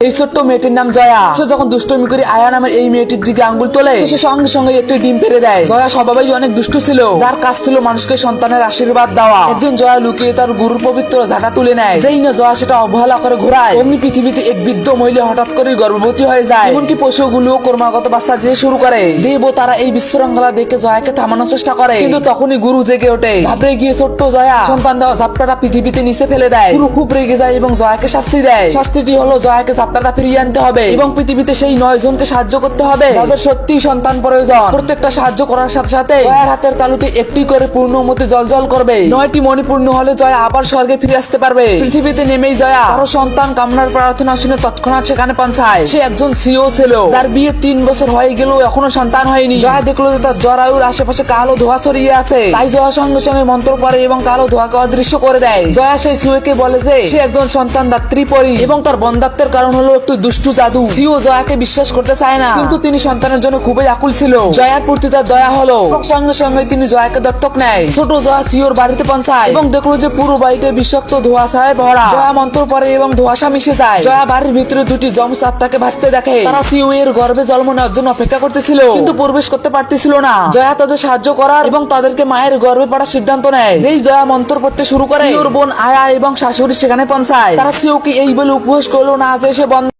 এই ছোট্ট মেয়েটির নাম জয়া। সে যখন দুষ্টমি করে আয়া নামের এই মেয়েটির দিকে আঙ্গুল তোলে, সে সঙ্গে সঙ্গে একটি ডিম পেরে দেয়। জয়া স্বভাবেই অনেক দুষ্ট ছিল। যার কাজ ছিল মানুষকে সন্তানের আশীর্বাদ দেওয়া। একদিন জয়া লুকিয়ে তার গুরুর পবিত্র ঝাঁটা তুলে নেয়। যেই না জয়া সেটা অবহেলা করে ঘোরায়। এমনি পৃথিবীতে এক বৃদ্ধ মহিলা হঠাৎ করে গর্ভবতী হয়ে যায়। এমনকি পশুগুলোও ক্রমাগত বাচ্চা দিয়ে শুরু করে। দেব তারা এই বিশৃঙ্খলা দেখে জয়াকে থামানোর চেষ্টা করে। কিন্তু তখনই গুরু জেগে ওঠে। ভাবরে গিয়ে ছোট্ট জয়া সন্তান দেওয়া ঝাপটাটা পৃথিবীতে নিচে ফেলে দেয়। গুরু খুব রেগে যায় এবং জয়াকে শাস্তি দেয়। শাস্তিটি হলো জয়াকে ঝাপটাটা ফিরিয়ে আনতে হবে। এবং পৃথিবীতে সেই নয় জনকে সাহায্য করতে হবে। যাদের সত্যি সন্তান প্রয়োজন। প্রত্যেকটা সাহায্য করার সাথে সাথে জয়ার হাতের তালুতে একটি করে পূর্ণ মতে জল জল করবে। নয়টি মণি পূর্ণ হলে জয়া আবার স্বর্গে ফিরে আসতে পারবে। পৃথিবীতে নেমেই জয়া। আরও সন্তান কামনার প্রার্থনা শুনে তৎক্ষণাৎ সেখানে পৌঁছায় সে একজন সিও ছিল যার বিয়ে তিন বছর হয়ে গেল এখনও সন্তান হয়নি। জয়া দেখল যে তার জরায়ুর আশেপাশে কালো ধোয়া ছড়িয়ে আছে। তাই জয়া সঙ্গে সঙ্গে মন্ত্র পড়ে এবং কালো ধোয়াকে অদৃশ্য করে দেয়। জয়া সেই সিওকে বলে যে সে একজন সন্তান দাত্রী পরি। এবং তার বন্ধাত্বের কারণ হলো একটু দুষ্টু জাদু। সিও জয়াকে বিশ্বাস করতে চায় না। কিন্তু তিনি সন্তানের জন্য খুবই আকুল ছিল। জয়ার প্রতি তার দয়া হলো। সঙ্গে সঙ্গে তিনি জয়াকে দত্তক নেয়। ছোট জয়া সিওর বাড়িতে পৌঁছায় এবং দেখল যে পুরো বাড়িতে বিষাক্ত ধোঁয়াশায় ভরা। জয়া মন্ত্র পরে এবং ধোঁয়াশা মিশে যায়। জয়া বাড়ির ভিতরে দুটি জম সাত্তাকে ভাসতে দেখে। তারা সিও এর গর্ভে জন্ম নেওয়ার জন্য অপেক্ষা করতেছিল। কিন্তু প্রবেশ করতে পারতেছিল না। জয়া তাদের সাহায্য করার এবং তাদেরকে মায়ের গর্ভে পড়ার সিদ্ধান্ত নেয়। যেই জয়া মন্ত্র পড়তে শুরু করে, সিওর বোন আয়া এবং শাশুড়ি সেখানে পৌঁছায়। তারা সিওকে এই বলে উপহাস করল না যে সে yaban